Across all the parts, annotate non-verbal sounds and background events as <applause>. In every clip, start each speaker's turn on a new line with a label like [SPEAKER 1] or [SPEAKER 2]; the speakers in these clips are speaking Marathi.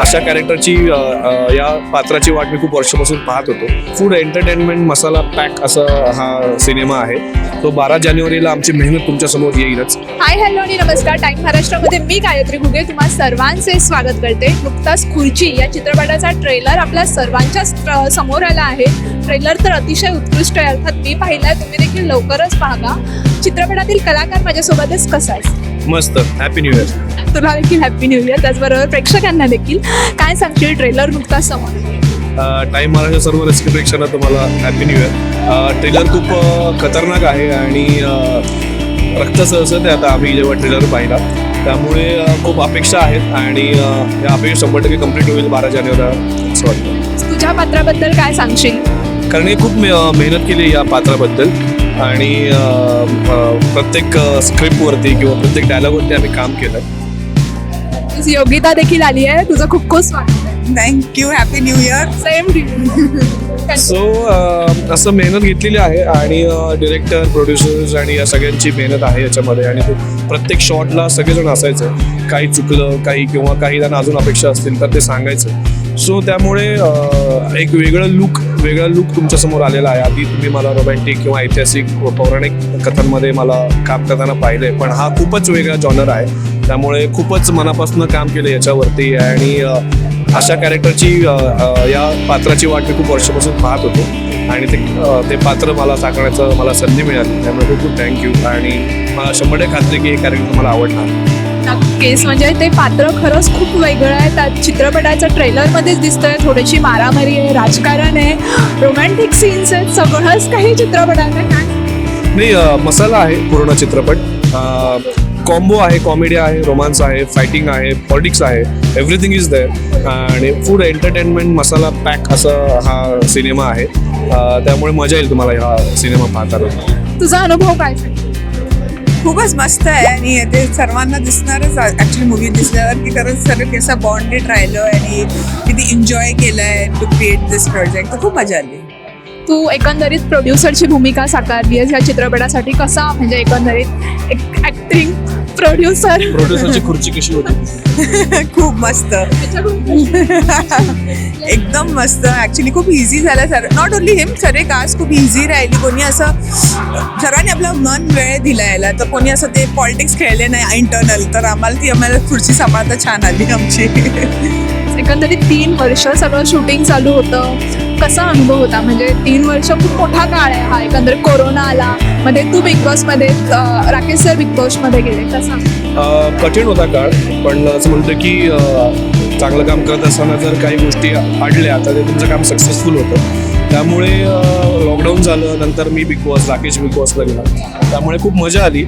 [SPEAKER 1] अशा कॅरेक्टरची या पात्राची वाट मी खूप वर्षापासून पाहत होतो. फूड एंटरटेनमेंट मसाला पॅक असा हा सिनेमा आहे. तो बारा जानेवारीला आमची मेहनत तुमच्यासमोर येईलच.
[SPEAKER 2] हाय हॅलो आणि नमस्कार. टाइम महाराष्ट्रामध्ये मी गायत्री घुगे. तुम्हा सर्वांचे स्वागत करते. नुकताच खुर्ची या चित्रपटाचा ट्रेलर आपल्या सर्वांच्या समोर आला आहे. ट्रेलर तर अतिशय उत्कृष्ट आहे. अर्थात मी पाहिलाय तुम्ही देखील लवकरच पाहा चित्रपटातील कलाकार माझ्यासोबतच कसा आहे?
[SPEAKER 1] मस्त. हॅपी न्यू इयर
[SPEAKER 2] तुला देखील हॅपी न्यू इयर त्याचबरोबर प्रेक्षकांना देखील. काय सांगशील? ट्रेलर नुकताच समोर
[SPEAKER 1] टाईम महाराष्ट्र सर्व रसिक प्रेक्षकांना तुम्हाला हॅपी न्यू इयर ट्रेलर खूप खतरनाक आहे आणि रक्त सळसळते आता आम्ही जेव्हा ट्रेलर पाहिला. त्यामुळे खूप अपेक्षा आहेत आणि या अपेक्षा शंभर टक्के कंप्लीट होईल बारा जानेवारीला असं वाटतं.
[SPEAKER 2] तुझ्या पात्राबद्दल काय सांगशील?
[SPEAKER 1] कारण हे खूप मेहनत केली या पात्राबद्दल. आणि प्रत्येक स्क्रिप्टवरती किंवा प्रत्येक डायलॉगवरती आम्ही काम केलं.
[SPEAKER 2] योगिता देखील आली आहे. तुझं खूप खूप स्वागत.
[SPEAKER 3] Thank you happy new year
[SPEAKER 2] same
[SPEAKER 1] so असं मेहनत घेतलेली आहे आणि डिरेक्टर प्रोड्युसर्स आणि या सगळ्यांची मेहनत आहे याच्यामध्ये आणि प्रत्येक शॉटला सगळेजण असायचं. काही चुकलं काही किंवा काही त्यांना अजून अपेक्षा असतील तर ते सांगायचं. सो त्यामुळे एक वेगळं लुक वेगळा लुक तुमच्यासमोर आलेला आहे. आधी तुम्ही मला रोमॅन्टिक किंवा ऐतिहासिक पौराणिक कथांमध्ये मला काम करताना पाहिलं आहे पण हा खूपच वेगळा जॉनर आहे. त्यामुळे खूपच मनापासून काम केलं याच्यावरती आणि अशा कॅरेक्टरची या पात्राची वाट मी खूप वर्षापासून पाहत होतो. आणि ते ते पात्र मला साकारण्याचं मला संधी मिळाली. त्यामुळे खूप खूप थँक्यू आणि मला शंभर खात्री की हे कॅरेक्टर मला आवडणार.
[SPEAKER 2] नक्कीच. म्हणजे ते पात्र खरंच खूप वेगळं आहे. त्या चित्रपटाच्या ट्रेलरमध्येच दिसतंय. थोडीशी मारामारी आहे राजकारण आहे रोमॅन्टिक सीन्स आहेत. सगळंच काही चित्रपटात आहे.
[SPEAKER 1] नाही मसाला आहे पूर्ण चित्रपट. कॉम्बो आहे कॉमेडी आहे रोमांस आहे फायटिंग आहे पॉलिटिक्स आहे एव्हरीथिंग इज देअर आणि फूड एंटरटेनमेंट मसाला पॅक असा हा सिनेमा आहे. त्यामुळे मजा येईल तुम्हाला हा सिनेमा पाहताना.
[SPEAKER 2] तुझा अनुभव काय?
[SPEAKER 3] खूपच मस्त आहे आणि ते सर्वांना दिसणारच ऍक्च्युली मूवी दिसल्यावर की खरंच सर्व कसं बॉन्डेड राहिलं आणि किती एन्जॉय केलंय टू क्रिएट दिस प्रोजेक्ट तर खूप मजा आली.
[SPEAKER 2] तू एकंदरीत प्रोड्युसरची भूमिका साकारली आहेस या चित्रपटासाठी कसा म्हणजे एकंदरीत एक ऍक्टिंग प्रोड्युसर
[SPEAKER 1] प्रोड्युसरची खुर्ची कशी होती? <laughs>
[SPEAKER 3] खूप मस्त. <laughs> एकदम मस्त. ऍक्च्युली खूप इझी झालं सर. नॉट ओनली हिम सर्व कास्ट खूप इझी राहिली. कोणी असं सर्वांनी आपला मन वेळ दिला याला. तर कोणी असं ते पॉलिटिक्स खेळले नाही इंटरनल तर आम्हाला ती आम्हाला खुर्ची सांभाळता छान आली आमची.
[SPEAKER 2] एकंदरीत तीन वर्ष सगळं शूटिंग चालू होतं. कसा अनुभव होता? म्हणजे तीन वर्ष खूप मोठा काळ आहे हा एकंदर कोरोना आला मध्ये तू बिग बॉसमध्ये राकेश सर बिग बॉसमध्ये गेले कसा
[SPEAKER 1] कठीण होता काळ पण असं म्हणतो की चांगलं काम करत असताना जर काही गोष्टी आडल्या तर ते तुमचं काम सक्सेसफुल होतं. त्यामुळे लॉकडाऊन झालं नंतर मी बिग बॉस राकेश बिग बॉसला गेला. त्यामुळे खूप मजा आली.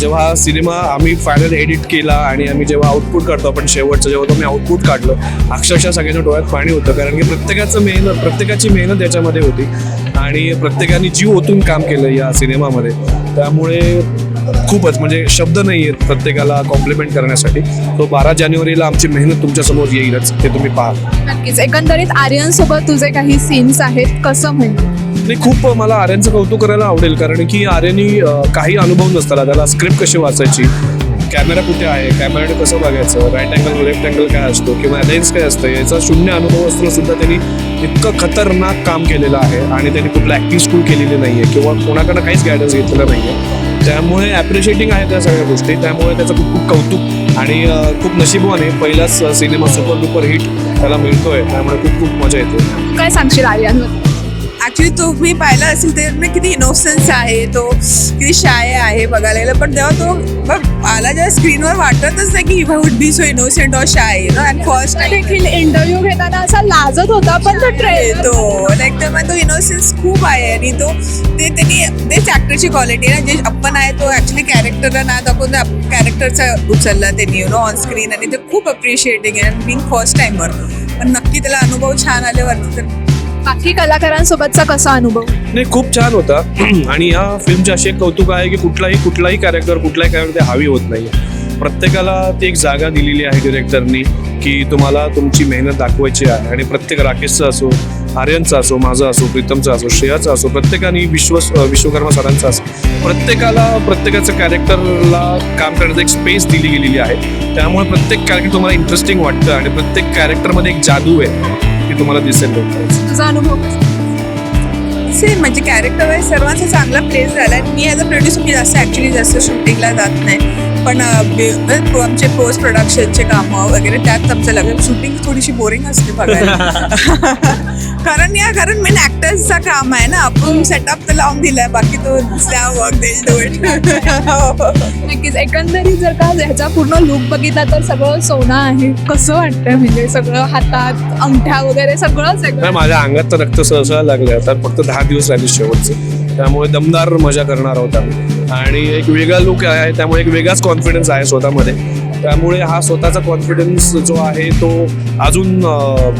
[SPEAKER 1] जेव्हा हा सिनेमा आम्ही फायनल एडिट केला आणि आम्ही जेव्हा आउटपुट काढतो आपण शेवटचं जेव्हा तुम्ही आउटपुट काढलं अक्षरशः सगळ्यांच्या डोळ्यात पाणी होतं कारण की प्रत्येकाचं मेहनत प्रत्येकाची मेहनत याच्यामध्ये होती. आणि प्रत्येकाने जीव ओतून काम केलं या सिनेमामध्ये. त्यामुळे खूपच म्हणजे शब्द नाही आहेत प्रत्येकाला कॉम्प्लिमेंट करण्यासाठी. तो बारा जानेवारीला आमची मेहनत तुमच्यासमोर येईलच ते तुम्ही पहा.
[SPEAKER 2] नक्कीच. एकंदरीत आर्यन सोबत तुझे काही सीन्स आहेत कसं म्हणजे?
[SPEAKER 1] आणि खूप मला आर्यनचं कौतुक करायला आवडेल कारण की आर्यनी अं, काही अनुभव नसताना त्याला स्क्रिप्ट कशी वाचायची? कॅमेरा कुठे आहे? कॅमेराने कसं बघायचं? राईट अँगल लेफ्ट अँगल काय असतो? किंवा लेन्स काय असतं? याचा शून्य अनुभव असतो सुद्धा त्यांनी इतकं खतरनाक काम केलेलं आहे आणि त्यांनी कुठलं ॲक्टिंग स्कूल केलेली नाही आहे किंवा कोणाकडनं काहीच गायडन्स घेतलेलं नाही आहे त्यामुळे ॲप्रिशिएटिंग आहे त्या सगळ्या गोष्टी. त्यामुळे त्याचं खूप खूप कौतुक आणि खूप नशिबवाने पहिलाच सिनेमा सुपर डुपर हिट त्याला मिळतोय. त्यामुळे खूप खूप मजा येते.
[SPEAKER 2] काय सांगशील आर्यनबद्दल
[SPEAKER 3] ऍक्च्युली तो मी पाहिला असेल ते ना किती इनोसन्स आहे तो किती शाय आहे बघायला गेलं. पण तेव्हा तो बघ, मला जेव्हा स्क्रीनवर वाटतच नाही की वुड बी सो इनोसेंट और शाय नो अँड फर्स्ट
[SPEAKER 2] देखील इंटरव्ह्यू घेताना असा लाजत होता पण तो ट्रेलर
[SPEAKER 3] तो. लाईक त्यामुळे तो इनोसेन्स खूप आहे आणि तो ते त्यांनी तेच ऍक्टरची क्वालिटी ना जे आपण आहे तो ऍक्च्युली कॅरेक्टरला ना दाखवून कॅरेक्टरचा उचलला त्यांनी यु नो ऑन स्क्रीन आणि ते खूप अप्रिशिएटिंग आहे. बिंग फर्स्ट टाइमर पण नक्की त्याला अनुभव छान आल्यावरती तर
[SPEAKER 2] बाकी कलाकारांसोबतचा कसा अनुभव?
[SPEAKER 1] नाही खूप छान होता. <clears throat> आणि या फिल्मचे असे कौतुक आहे की कुठलाही कुठलाही कॅरेक्टर कुठलाही कॅरेक्टर हावी होत नाही प्रत्येकाला ती एक जागा दिलेली आहे डिरेक्टरनी की तुम्हाला तुमची मेहनत दाखवायची आहे. आणि प्रत्येक राकेशचं असो आर्यनचा असो माझा असो प्रीतमचा असो श्रेयाचा असो प्रत्येकाने विश्व विश्वकर्मा सरांचा असो प्रत्येकाला प्रत्येकाचं कॅरेक्टरला काम करण्याचं एक स्पेस दिली गेलेली आहे. त्यामुळे प्रत्येक कॅरेक्टर तुम्हाला इंटरेस्टिंग वाटतं आणि प्रत्येक कॅरेक्टरमध्ये एक जादू आहे ती तुम्हाला दिसेल
[SPEAKER 2] तुझा अनुभव
[SPEAKER 3] सेम म्हणजे कॅरेक्टर वाईज सर्वांचा चांगला प्लेस झाला. आहे मी ॲज अ प्रोड्युसर मी जास्त ॲक्च्युली जास्त शूटिंगला जात नाही. पण आमचे पोस्ट प्रोडक्शनचे कामं वगैरे त्यात आमचं लग्न शूटिंग थोडीशी बोरिंग असते बघायला. <laughs> कारण या कारण मेन ॲक्टर्सचा काम आहे ना आपण सेटअप तर लावून दिलाय बाकी तो त्या वर्क देईल इट
[SPEAKER 2] नक्कीच एकंदरीत जर का ह्याचा पूर्ण लुक बघितला तर सगळं सोनं आहे. कसं वाटतंय? म्हणजे सगळं हातात अंगठ्या वगैरे सगळंच आहे.
[SPEAKER 1] माझ्या अंगात तर रक्त सहसायला लागले आता फक्त दहा दिवस राहिले शेवटचे. त्यामुळे दमदार मजा करणार आहोत आम्ही. आणि एक वेगळा लुक आहे त्यामुळे एक वेगळाच कॉन्फिडन्स आहे स्वतःमध्ये. त्यामुळे हा स्वतःचा कॉन्फिडन्स जो आहे तो अजून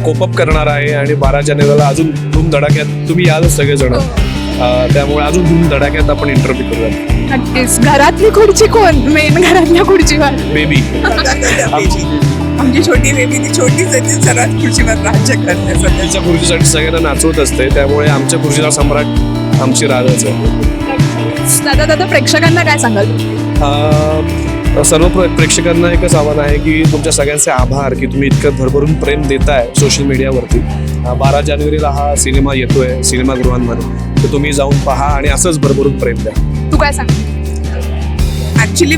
[SPEAKER 1] कोपअप करणार आहे आणि बारा जानेवारीला अजून धूम धडाक्यात तुम्ही यालच सगळेजण. अं, त्यामुळे अजून धूम धडाक्यात आपण इंटरव्ह्यू करूया
[SPEAKER 2] नक्कीच. घरातली खुर्ची कोण? मेन घरातल्या खुर्चीवर.
[SPEAKER 1] बेबी
[SPEAKER 3] आमची छोटी बेबी ती छोटीच आहे ती सर्वात खुर्चीवर राज्य करते सध्या
[SPEAKER 1] तिच्या खुर्चीसाठी सगळ्यांना नाचवत असते त्यामुळे आमच्या खुर्चीचा सम्राट आमची आहे.
[SPEAKER 2] दादा दादा प्रेक्षकांना काय सांगाल?
[SPEAKER 1] अ, सर्व प्र- प्रेक्षकांना एकच आव्हान आहे की तुमच्या सगळ्यांचे आभार की तुम्ही इतकं भरभरून प्रेम देताय सोशल मीडियावरती बारा जानेवारीला हा सिनेमा येतोय सिनेमागृहांमध्ये. तर तुम्ही जाऊन पहा आणि असंच भरभरून प्रेम द्या.
[SPEAKER 2] तू काय सांग
[SPEAKER 3] ऍक्च्युली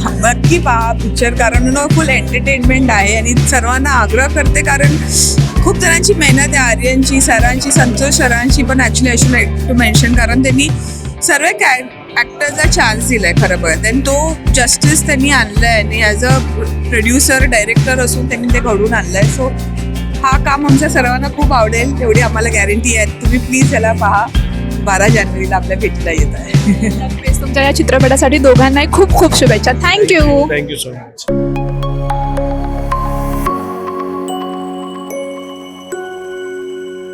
[SPEAKER 3] नक्की पहा पिक्चर कारण नो फुल एंटरटेनमेंट आहे आणि सर्वांना आग्रह करते कारण खूप जणांची मेहनत आहे आर्यनची सरांची संतोष सरांची पण ॲक्च्युली अशी लाईक टू मेन्शन कारण त्यांनी सर्व कॅ ॲक्टरचा चान्स दिलाय खरं बरं आणि तो जस्टिस त्यांनी आणलाय आणि ॲज अ प्रोड्युसर डायरेक्टर असून त्यांनी ते घडून आणलंय. सो हा काम आमच्या सर्वांना खूप आवडेल एवढी आम्हाला गॅरंटी आहे. तुम्ही प्लीज याला पहा. बारा जानेवारीला आपल्या भेटीला येत आहे.
[SPEAKER 2] तुमच्या या चित्रपटासाठी दोघांनाही खूप खूप शुभेच्छा. Thank you
[SPEAKER 1] thank you so much